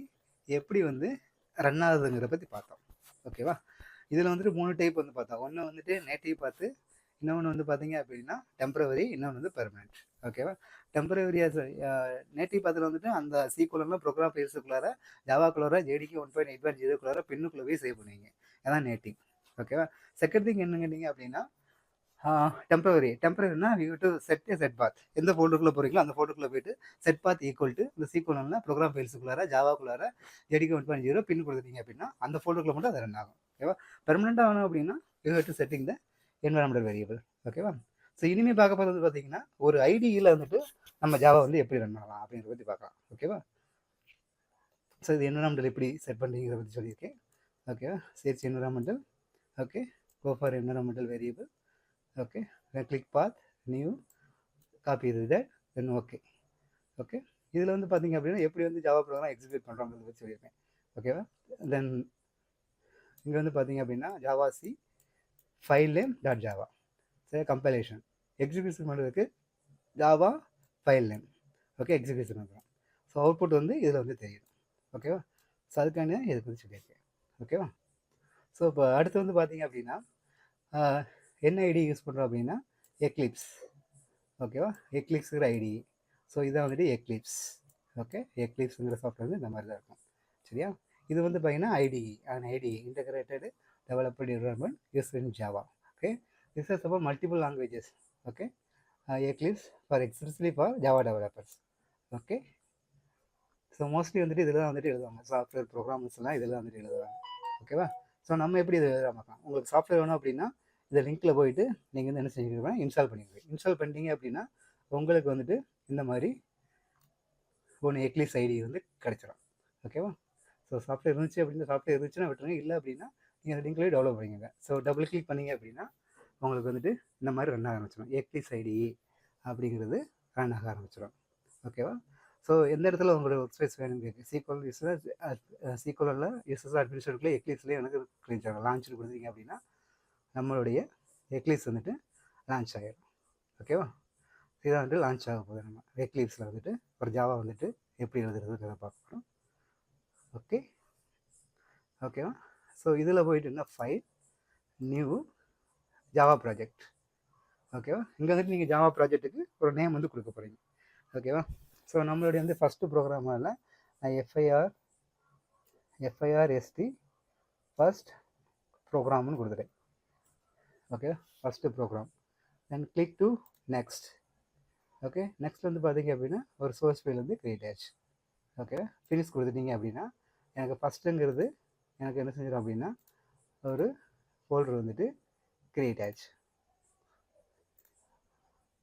எப்படி வந்து ரன் ஆகுதுங்கிறத பற்றி பார்த்தோம். ஓகேவா இதில் வந்துட்டு மூணு டைப் வந்து பார்த்தோம். ஒன்று வந்துட்டு நேட்டிவ் பார்த்து இன்னொன்று வந்து பார்த்தீங்க அப்படின்னா டெம்பரவரி இன்னொன்று வந்து பெர்மனெண்ட் ஓகேவா டெம்பரவரியாக நேட்டிவ் பார்த்துல வந்துட்டு அந்த சீக்குலரில் ப்ரோக்ராம் ஃபைல்ஸுக்குள்ளார ஜாவாக்குள்ளார ஜேடிக்கு ஒன் பாயிண்ட் எயிட் பாயிண்ட் ஜீரோக்குள்ளார பின்னுக்குள்ளே போய் சேவ் பண்ணுவீங்க. அதான் நேட்டிவ் ஓகேவா செகண்ட் திங் என்ன கேட்டிங்க அப்படின்னா temporary டெம்பரரினா we to set a set path எந்த ஃபோல்டருக்குள்ளே போகிறீங்களோ அந்த ஃபோல்டருக்குள்ளே போயிட்டு செட் பாத் ஈக்குவல் டு இந்த சீக்குவல்னா ப்ரோக்ராம் ஃபைல்ஸுக்குள்ளார ஜாவாக்குள்ளார ஜெடிக்கு ஒன் பாயிண்ட் ஜீரோ பின் கொடுத்துட்டீங்க அப்படின்னா அந்த ஃபோல்டருக்குள்ள மட்டும் அது ரன் ஆகும். ஓகேவா பெர்மனெண்ட்டாக வேணும் அப்படின்னா you do setting the environmental variable ஓகேவா ஸோ இனிமேல் பார்க்க போகிறது பார்த்தீங்கன்னா ஒரு ஐடியில் வந்துட்டு நம்ம ஜாவா வந்து எப்படி ரன் பண்ணலாம் அப்படிங்கிறத பற்றி பார்க்கலாம். ஓகேவா ஸோ இது என்வரன்மெண்டல் எப்படி செட் பண்ணுறீங்கிறத பற்றி சொல்லியிருக்கேன். ஓகேவா சரி சரி environmental okay go for environmental variable okay click path new copy இது that தென் ஓகே ஓகே இதில் வந்து பார்த்தீங்க அப்படின்னா எப்படி வந்து ஜாவா ப்ரோக்ராம் எக்ஸிக்யூட் பண்ணுறோங்கிறத பற்றி சொல்லியிருக்கேன். ஓகேவா தென் இங்கே வந்து பார்த்தீங்க அப்படின்னா Java C file name dot Java சரி கம்பைலேஷன் எக்ஸிக்யூஷன் பண்ணுறதுக்கு Java file name okay execution பண்ணுறோம் ஸோ அவுட்புட் வந்து இதில் வந்து தெரியும். ஓகேவா ஸோ அதுக்கான இதை பற்றி சொல்லியிருக்கேன். ஓகேவா ஸோ இப்போ அடுத்து வந்து பார்த்தீங்க அப்படின்னா என்ன ஐடி யூஸ் பண்ணுறோம் அப்படின்னா எக்லிப்ஸ் ஓகேவா எக்லிப்ஸுங்கிற ஐடி ஸோ இதான் வந்துட்டு எக்லிப்ஸ் ஓகே எக்லிப்ஸுங்கிற சாஃப்ட்வேர் வந்து இந்த மாதிரி தான் இருக்கும். சரியா? இது வந்து பார்த்தீங்கன்னா IDE and IDE integrated developer environment use in Java okay this is அப்போ multiple languages okay Eclipse for especially for Java developers okay so mostly வந்துட்டு இதில் தான் வந்துட்டு எழுதுவாங்க. சாஃப்ட்வேர் ப்ரோக்ராம்ஸ்லாம் இதில் தான் வந்துட்டு எழுதுவாங்க. ஓகேவா ஸோ நம்ம எப்படி இது எழுதாம பார்க்கலாம். உங்களுக்கு சாஃப்ட்வேர் வேணும் அப்படின்னா இந்த லிங்க்கில் போயிட்டு நீங்கள் வந்து என்ன செஞ்சுக்கிறீங்க இன்ஸ்டால் பண்ணிக்கிறீங்க இன்ஸ்டால் பண்ணிட்டீங்க அப்படின்னா உங்களுக்கு வந்துட்டு இந்த மாதிரி ஒன்று எக்லிஸ் ஐடி வந்து கிடச்சிடும் ஓகேவா ஸோ சாஃப்ட்வேர் இருந்துச்சு அப்படின்னா சாஃப்ட்வேர் இருந்துச்சுன்னா விட்டுருங்க. இல்லை அப்படின்னா நீங்கள் அந்த லிங்க்லேயே டெவலப் பண்ணிக்கோங்க. ஸோ டபுள் கிளிக் பண்ணீங்க அப்படின்னா உங்களுக்கு வந்துட்டு இந்த மாதிரி ரன் ஆக ஆரம்பிச்சிடும் எக்லிஸ் ஐடி அப்படிங்கிறது ரன் ஆக ஆரம்பிச்சிடும் ஓகேவா ஸோ எந்த இடத்துல உங்களோட ஒர்க் ஸ்பேஸ் வேணும் கேட்கு சீக்வல் யூஸர் சீக்வலில் யூசஸ் அட்மினிஸ்ட்ரேட்டிவ்ல எக்லிஸ்லேயே எனக்கு கிளிக் லான்ச் கொடுத்தீங்க அப்படின்னா நம்மளுடைய எக்லிஸ் வந்துட்டு லான்ச் ஆகிடும் ஓகேவா இதை வந்துட்டு லான்ச் ஆக போகுது நம்ம எக்லிப்ஸில் வந்துட்டு ஒரு ஜாவா வந்துட்டு எப்படி எழுதுறதுன்றதை பார்க்க போகிறோம் ஓகே ஓகேவா ஸோ இதில் போயிட்டு என்ன? ஃபைல் நியூ ஜாவா ப்ராஜெக்ட் ஓகேவா இங்கே வந்துட்டு நீங்கள் ஜாவா ப்ராஜெக்ட்டுக்கு ஒரு நேம் வந்து கொடுக்க போகிறீங்க ஓகேவா ஸோ நம்மளுடைய வந்து ஃபஸ்ட்டு ப்ரோக்ராமில் நான் எஃப்ஐஆர் எஃப்ஐஆர் எஸ்டி ஃபர்ஸ்ட் ப்ரோக்ராம்னு கொடுத்துட்டேன். Okay first program then click to next okay next வந்து பார்த்தீங்க அப்படின்னா ஒரு சோர்ஸ் ஃபைல் வந்து கிரியேட் ஆச்சு ஓகே ஃபினிஷ் கொடுத்துட்டீங்க அப்படின்னா எனக்கு ஃபஸ்ட்டுங்கிறது எனக்கு என்ன செஞ்சிடும் அப்படின்னா ஒரு ஃபோல்டர் வந்துட்டு கிரியேட் ஆச்சு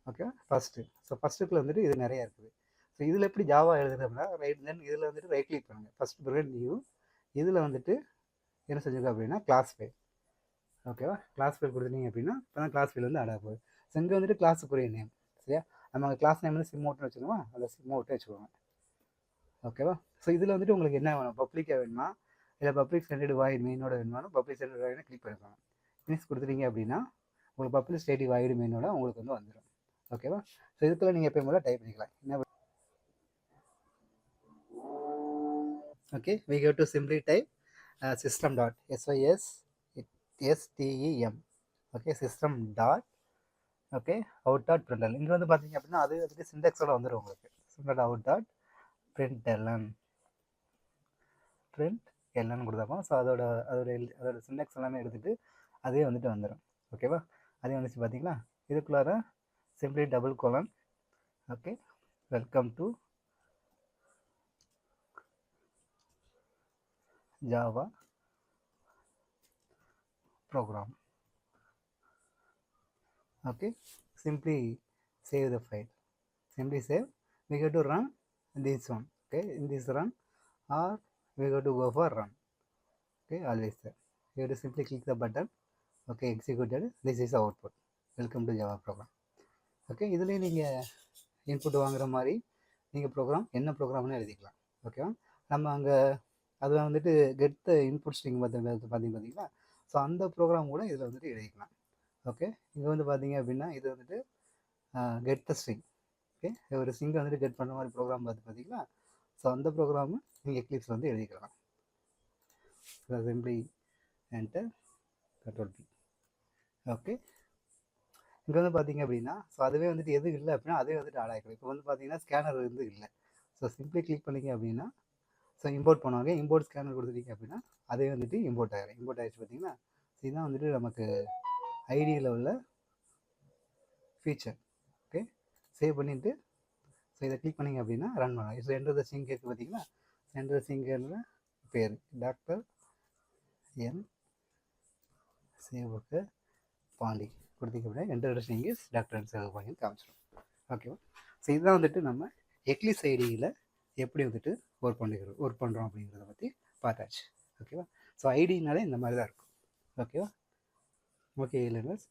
ஓகே ஃபஸ்ட்டு ஸோ ஃபஸ்ட்டுக்குள்ள வந்துட்டு இது நிறையா இருக்குது. ஸோ இதில் எப்படி ஜாவா எழுதுறது அப்படின்னா ரைட் தென் இதில் வந்துட்டு ரைட் கிளிக் பண்ணுங்கள் ஃபஸ்ட் பிறகு நியூ இதில் வந்துட்டு என்ன செஞ்சுருக்கோம் அப்படின்னா கிளாஸ் ஃபைல் ஓகேவா கிளாஸ் ஃபைல் கொடுத்துட்டீங்க அப்படின்னா இப்போ தான் கிளாஸ் ஃபைல் வந்து ஆட் ஆகும் ஸோ இங்கே வந்துட்டு கிளாஸுக்குரிய நேம் சரியா? நம்ம கிளாஸ் நேம் வந்து சிம்மோட்னு வச்சுக்கோமா அந்த சிம்மோட்டை வச்சுக்கோங்க. ஓகேவா ஸோ இதில் வந்துட்டு உங்களுக்கு என்ன வேணும்? பப்ளிக்காக வேணுமா? இல்லை பப்ளிக் ஸ்டாண்டர்ட் வாய்டு மெயினோட வேணுமாலும் பப்ளிக் ஸ்டாண்டர்ட் வாய்டு கிளிக் பண்ணிக்கோங்க. ஃபினிஷ் கொடுத்துட்டீங்க அப்படின்னா உங்களுக்கு பப்ளிக் ஸ்டேட்டிவ் வாய்டு மெயினோட உங்களுக்கு வந்து வந்துடும் ஓகேவா ஸோ இதுக்குள்ள நீங்கள் எப்பயும் போல டைப் பண்ணிக்கலாம். என்ன okay we have to simply type uh, system dot sys STEM okay system dot okay out dot println இங்கே வந்து பார்த்தீங்க அப்படின்னா அது அதுக்கு சிண்டெக்ஸோட வந்துடும் உங்களுக்கு. சிண்டட் out dot print LN print LN கொடுத்தாப்போம் so அதோட அதோட அதோட சிண்டெக்ஸ் எல்லாமே எடுத்துகிட்டு அதே வந்துட்டு வந்துடும் ஓகேவா அதே வந்துச்சு பார்த்தீங்களா இதுக்குள்ளார simply double colon okay welcome to Java program okay simply save the file simply save we have to run this one okay in this run or we have to go for run okay always there you have to simply click the button okay executed this is output welcome to java program okay இதுலேயும் நீங்கள் input வாங்குற மாதிரி நீங்கள் program என்ன ப்ரோக்ராம்னு எழுதிக்கலாம் ஓகேவா நம்ம அங்கே அது வந்துட்டு கெட் த இன்புட் ஸ்ட்ரிங் பார்த்து பார்த்தீங்க பார்த்தீங்களா ஸோ அந்த ப்ரோக்ராம் கூட இதில் வந்துட்டு எழுதிக்கலாம். ஓகே இங்கே வந்து பார்த்தீங்க அப்படின்னா இது வந்துட்டு கெட் த ஸ்ட்ரிங் ஓகே ஒரு ஸ்ட்ரிங்கை வந்துட்டு கெட் பண்ணுற மாதிரி ப்ரோக்ராம் பார்த்து பார்த்தீங்களா ஸோ அந்த ப்ரோக்ராமு நீங்கள் எக்லிப்ஸ் வந்து எழுதிக்கலாம். Simply enter control P okay இங்கே வந்து பார்த்தீங்க அப்படின்னா ஸோ அதுவே வந்துட்டு எதுவும் இல்லை அப்படின்னா அதே வந்துட்டு ஆட் ஆகிக்கும் இப்போ வந்து பார்த்தீங்கன்னா ஸ்கேனர் வந்து இல்லை. ஸோ சிம்பிளி கிளிக் பண்ணீங்க அப்படின்னா ஸோ இம்போர்ட் பண்ணுவாங்க இம்போர்ட் ஸ்கேனர் கொடுத்துட்டீங்க அப்படின்னா அதே வந்துட்டு இம்போர்ட் ஆகிடும் இம்போர்ட் ஆகிடுச்சு பார்த்தீங்கன்னா ஸோ இதுதான் வந்துட்டு நமக்கு ஐடியில் உள்ள ஃபீச்சர் ஓகே சேவ் பண்ணிவிட்டு ஸோ இதை கிளிக் பண்ணிங்க அப்படின்னா ரன் பண்ணலாம். ஸோ என்டர் த சிங் இருக்குது பார்த்தீங்களா? என்டர் பேர். டாக்டர் என் சேவுக்கு பாண்டி கொடுத்தீங்க அப்படின்னா என்டர் சிங் இஸ் டாக்டர் என் சேவு பாண்டின்னு காமிச்சிடும் ஓகேவா ஸோ இதுதான் வந்துட்டு நம்ம எக்லிஸ் ஐடியில் எப்படி வந்துட்டு ஒர்க் பண்ணிக்கிறோம் ஒர்க் பண்ணுறோம் அப்படிங்கிறத பற்றி பார்த்தாச்சு. ஓகேவா ஸோ ஐடினாலே இந்த மாதிரி தான் இருக்கும். ஓகேவா okay learners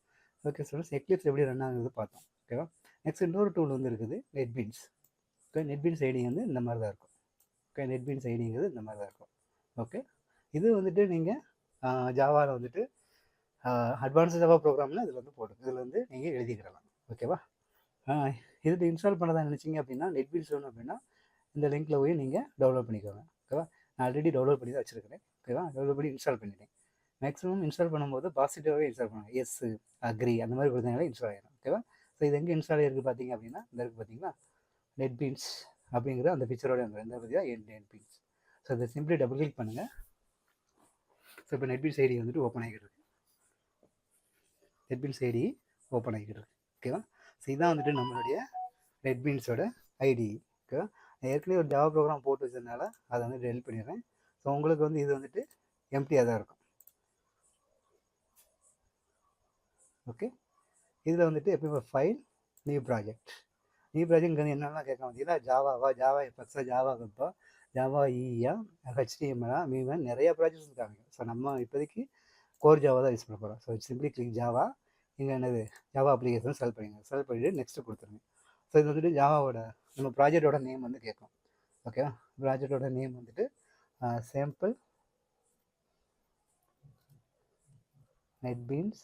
okay students Eclipse எப்படி ரன் ஆகுது பார்த்தோம். ஓகேவா நெக்ஸ்ட் இன்னொரு டூல் வந்து இருக்குது நெட்பீன்ஸ் ஓகே நெட்பீன்ஸ் ஐடி வந்து இந்த மாதிரி தான் இருக்கும். ஓகே நெட்பீன்ஸ் ஐடிங்கிறது இந்த மாதிரி தான் இருக்கும். ஓகே இது வந்துட்டு நீங்கள் ஜாவாவில் வந்துட்டு அட்வான்ஸ் ஜாவா ப்ரோக்ராம்னு இதில் வந்து போட்டு இதில் வந்து நீங்கள் எழுதிக்கிடலாம். ஓகேவா இது இன்ஸ்டால் பண்ணதான் நினச்சிங்க அப்படின்னா நெட்பீன்ஸ் வேணும் அப்படின்னா இந்த லிங்க்கில் போய் நீங்கள் டவுன்லோட் பண்ணிக்கோங்க. ஓகேவா? நான் ஆல்ரெடி டவுன்லோட் பண்ணி தான் வச்சுருக்கிறேன். ஓகேவா? டவுன்லோட் பண்ணி இன்ஸ்டால் பண்ணிட்டேன். மேக்ஸிமம் இன்ஸ்டால் பண்ணும்போது பாசிட்டிவாகவே இன்ஸ்டால் பண்ணுவாங்க எஸ் அக்ரி அந்த மாதிரி கொடுத்தீங்களா இன்ஸ்டால் ஆகிடும் ஓகேவா? ஸோ இது எங்கே இன்ஸ்டால் ஆகிருக்கு பார்த்தீங்க அப்படின்னா இந்த இருக்குது பார்த்தீங்களா? நெட் பீன்ஸ் அப்படிங்கிற அந்த பிக்சரோட அந்த எந்த பார்த்தீங்கன்னா என் நெட் பீன்ஸ் ஸோ இதை சிம்பிளி டபுள் கிளிக் பண்ணுங்கள் ஸோ இப்போ நெட் பீன்ஸ் ஐடி வந்துட்டு ஓப்பன் ஆகிட்டு இருக்கு. நெட் பீன்ஸ் ஐடி ஓப்பன் ஆகிட்டு இருக்கு. ஓகேவா? ஸோ இதுதான் வந்துட்டு நம்மளுடைய நெட் பீன்ஸோட ஐடி. ஓகேவா? நான் ஏற்கனவே ஒரு ஜாவா ப்ரோக்ராம் போட்டு வச்சதுனால அதை வந்து டெலிட் பண்ணிடுறேன். ஸோ உங்களுக்கு வந்து இது வந்துட்டு எம்டியாக தான் இருக்கும். ஓகே இதில் வந்துட்டு எப்பயுமே file new project new project வந்து என்னெல்லாம் கேட்க மாட்டீங்கன்னா ஜாவாவா ஜாவா எஃப்எக்ஸா ஜாவா வெப்பா ஜாவா இஇயா e, ஹெச்டிஎம்எலா e, மீன் நிறைய ப்ராஜெக்ட்ஸ் இருக்காங்க ஸோ நம்ம இப்போதைக்கு கோர் ஜாவா தான் யூஸ் பண்ண போகிறோம் ஸோ சிம்பிளி கிளிக் ஜாவா இங்கே என்னது? ஜாவா அப்ளிகேஷன் செலக்ட் பண்ணிங்க செலக்ட் பண்ணிவிட்டு நெக்ஸ்ட்டு கொடுத்துருங்க. ஸோ இது வந்துட்டு ஜாவாவோட நம்ம ப்ராஜெக்டோட நேம் வந்து கேட்கும் ஓகேவா ப்ராஜெக்டோட நேம் வந்துட்டு சாம்பிள் நெட் பீன்ஸ்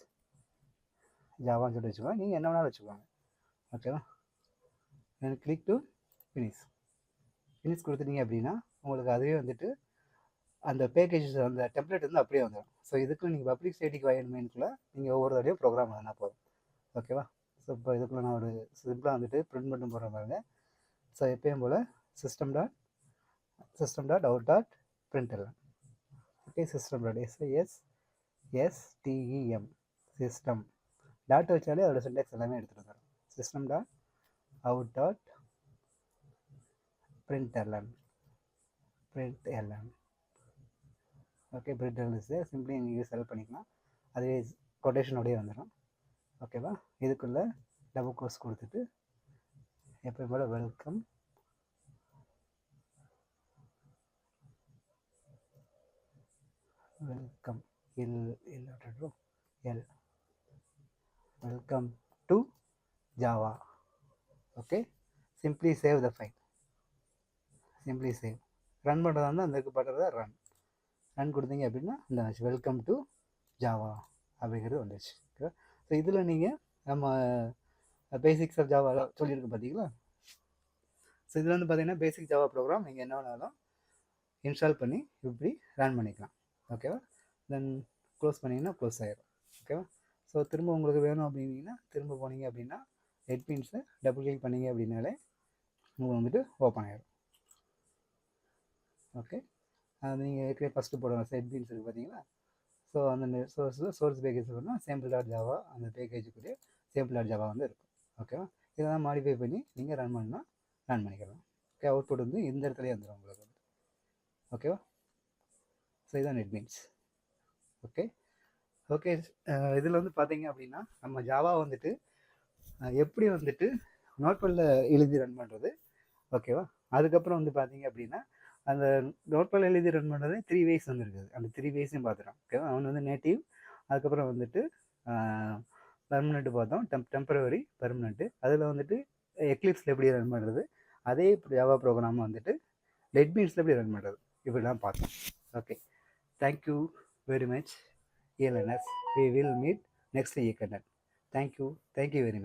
ஜாவான்னு சொல்லி வச்சுக்கோங்க. நீங்கள் என்ன வேணாலும் வச்சுக்கோங்க. ஓகேவா எனக்கு கிளிக் டு ஃபினிஷ் ஃபினிஷ் கொடுத்துட்டீங்க அப்படின்னா உங்களுக்கு அதுவே வந்துட்டு அந்த பேக்கேஜஸ் அந்த டெம்ப்ளேட் வந்து அப்படியே வந்துடும் ஸோ இதுக்கு நீங்கள் பப்ளிக் ஸ்டேட்டிக் வயன்மெண்ட்குள்ளே நீங்கள் ஒவ்வொரு தடையும் ப்ரோக்ராம் எழுதினா போதும். ஓகேவா ஸோ இப்போ இதுக்குள்ளே நான் ஒரு சிம்பிளாக வந்துட்டு பிரிண்ட் பண்ணி போடுற பாருங்க. ஸோ எப்பயும் போல் system dot system dot out dot print எல்லாம் okay system dot SIS STEM system dot வச்சாலே அதோட சின்டெக்ஸ் எல்லாமே எடுத்துகிட்டு வரோம் system dot out dot print எல்லாம் பிரிண்ட் எல்லாம் ஓகே பிரிண்ட் எல்லாம் சிம்பிளி நீங்கள் செலக்ட் பண்ணிக்கலாம். அதுவே கொட்டேஷனோடய வந்துடும் ஓகேவா? இதுக்குள்ளே டபுள் கோர்ஸ் கொடுத்துட்டு எப்பயும் போல் welcome welcome L L L welcome to Java okay simply save the file simply save run பண்ணுறதா இருந்தால் அந்த பண்றதா ரன் ரன் கொடுத்தீங்க அப்படின்னா இந்த வெல்கம் டு ஜாவா அப்படிங்கிறது வந்துச்சு ஸோ இதில் நீங்கள் நம்ம பேசிக்ஸ் ஆஃப் ஜாவா சொல்லியிருக்கு பார்த்தீங்களா ஸோ இதில் வந்து பார்த்தீங்கன்னா பேசிக் ஜாவா ப்ரோக்ராம் நீங்கள் என்ன வேணாலும் இன்ஸ்டால் பண்ணி இப்படி ரன் பண்ணிக்கலாம். ஓகேவா தென் க்ளோஸ் பண்ணிங்கன்னா க்ளோஸ் ஆகிடும் ஓகேவா ஸோ திரும்ப உங்களுக்கு வேணும் அப்படின்னீங்கன்னா திரும்ப போனீங்க அப்படின்னா ஹெட்பின்ஸை டபுள் கிளிக் பண்ணீங்க அப்படின்னாலே உங்களுக்கு வந்துட்டு ஓப்பன் ஆகிடும் ஓகே அது நீங்கள் ஏற்கனவே ஃபஸ்ட்டு போடுவோம் ஹெட்பின்ஸ் இருக்குது பார்த்தீங்களா ஸோ அந்த சோர்ஸில் சோர்ஸ் பேக்கேஜ் பண்ணால் சேம்பிள் டாட் ஜாவா அந்த பேக்கேஜுக்குள்ளே சேம்பிள் டாட் ஜாவா வந்து இருக்கும். ஓகேவா இதெல்லாம் மாடிஃபை பண்ணி நீங்கள் ரன் பண்ணால் ரன் பண்ணிக்கலாம். ஓகே அவுட்புட் வந்து இந்த இடத்துலயே வந்துடும் உங்களுக்கு வந்து. ஓகேவா ஸோ இதுதான் நெட் மீன்ஸ் ஓகே ஓகே இதில் வந்து பார்த்தீங்க அப்படின்னா நம்ம ஜாவா வந்துட்டு எப்படி வந்துட்டு நோட்பேடில் எழுதி ரன் பண்ணுறது ஓகேவா அதுக்கப்புறம் வந்து பார்த்தீங்க அப்படின்னா அந்த நோட்பேடில் எழுதி ரன் பண்ணுறது த்ரீ வேஸ் வந்து இருக்குது அந்த த்ரீ வேஸையும் பார்த்துட்டோம் ஓகேவா அவன் வந்து நேட்டிவ் அதுக்கப்புறம் வந்துட்டு பர்மனெண்ட்டு பார்த்தோம். டெம் டெம்பரவரி பர்மனெண்ட்டு அதில் வந்துட்டு எக்லிப்ஸில் எப்படி ரன் பண்ணுறது அதே ஜாவா ப்ரோக்ராம் வந்துட்டு லெட்மீன்ஸில் எப்படி ரன் பண்ணுறது இப்படிலாம் பார்த்தோம் okay thank you very much ELNS. We will meet next weekend. Thank you thank you very much.